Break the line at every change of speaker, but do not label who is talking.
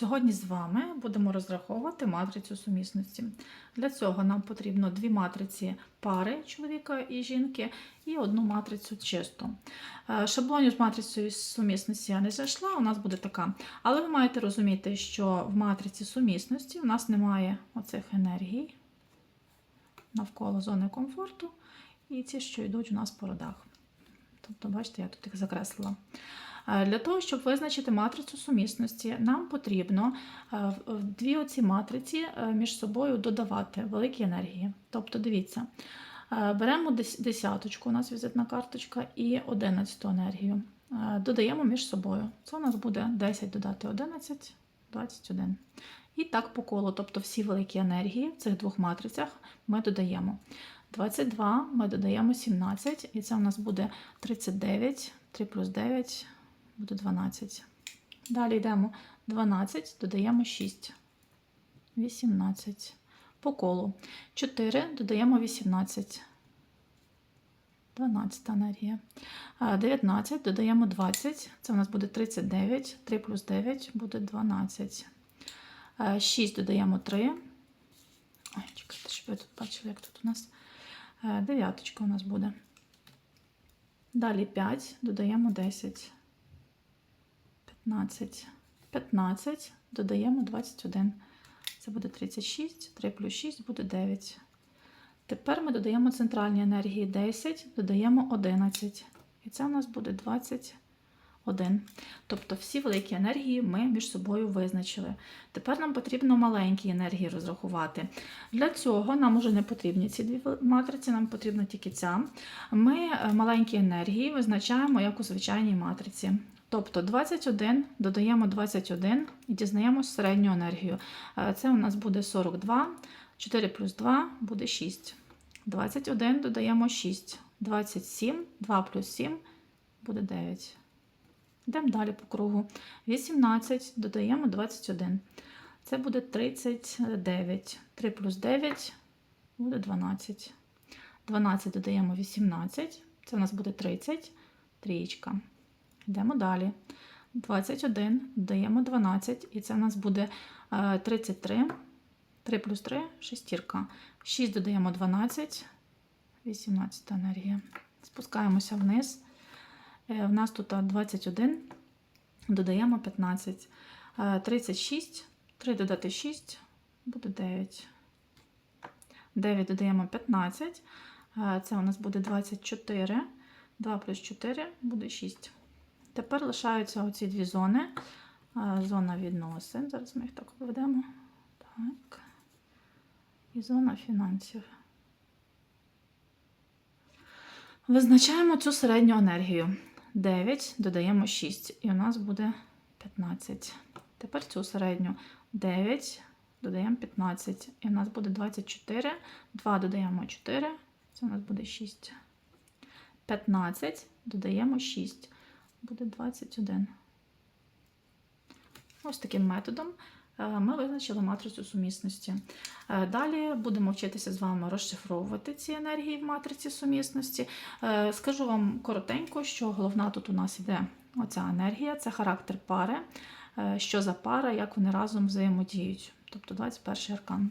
Сьогодні з вами будемо розраховувати матрицю сумісності. Для цього нам потрібно дві матриці пари чоловіка і жінки і одну матрицю чисту. Е, Шаблонів з матрицею сумісності я не зайшла, у нас буде така. Але ви маєте розуміти, що в матриці сумісності у нас немає оцих енергій навколо зони комфорту і ці, що йдуть у нас по родах. Тобто, бачите, я тут їх закреслила. Е, Для того, щоб визначити матрицю сумісності, нам потрібно е, дві оці матриці е, між собою додавати великі енергії. Тобто, дивіться, беремо дес- десяточку, у нас візитна карточка, і одинадцяту енергію. Додаємо між собою. Це у нас буде 10 додати 11, 21. І так по колу, тобто всі великі енергії в цих двох матрицях ми додаємо. 22 ми додаємо 17, і це у нас буде 39, 3 плюс 9 буде 12. Далі йдемо 12, додаємо 6, 18. По колу 4 додаємо 18. 12 енергія. 19 додаємо 20, це у нас буде 39, 3 плюс 9 буде 12. 6 додаємо 3. Ой, чекайте, щоб ви тут бачили, як тут у нас дев'яточка у нас буде. Далі 5, додаємо 10. 15. 15, додаємо 21. Це буде 36, 3 плюс 6 буде 9. Тепер ми додаємо центральні енергії 10, додаємо 11. І це у нас буде 21. Тобто всі великі енергії ми між собою визначили. Тепер нам потрібно маленькі енергії розрахувати. Для цього нам уже не потрібні ці дві матриці, нам потрібна тільки ця. Ми е, маленькі енергії визначаємо як у звичайній матриці. Тобто 21 додаємо 21 і дізнаємось середню енергію. Е, Це у нас буде 42, 4 плюс 2 буде 6. 21 додаємо 6, 27, 2 плюс 7 буде 9. Йдемо далі по кругу. 18 додаємо 21. Це буде 39. 3 плюс 9 буде 12. 12 додаємо 18. Це у нас буде 30. Трієчка. Йдемо далі. 21 додаємо 12. І це у нас буде е, 33. 3 плюс 3 шестірка. 6 додаємо 12. 18 енергія. Спускаємося вниз. Е, В нас тут 21. Додаємо 15. Е, 36. 3 додати 6 буде 9. 9 додаємо 15. Е, Це у нас буде 24. 2 плюс 4 буде 6. Тепер лишаються оці дві зони. Е, Зона відносин. Зараз ми їх так введемо. Так. І зона фінансів. Визначаємо цю середню енергію. 9 додаємо 6, і у нас буде 15. Тепер цю середню 9 додаємо 15, і у нас буде 24. 2 додаємо 4, це у нас буде 6. 15 додаємо 6, буде 21. Ось таким методом ми визначили матрицю сумісності. Е, Далі будемо вчитися з вами розшифровувати ці енергії в матриці сумісності. Е, Скажу вам коротенько, що головна тут у нас йде оця енергія, це характер пари, е, що за пара, як вони разом взаємодіють. Тобто 21 аркан.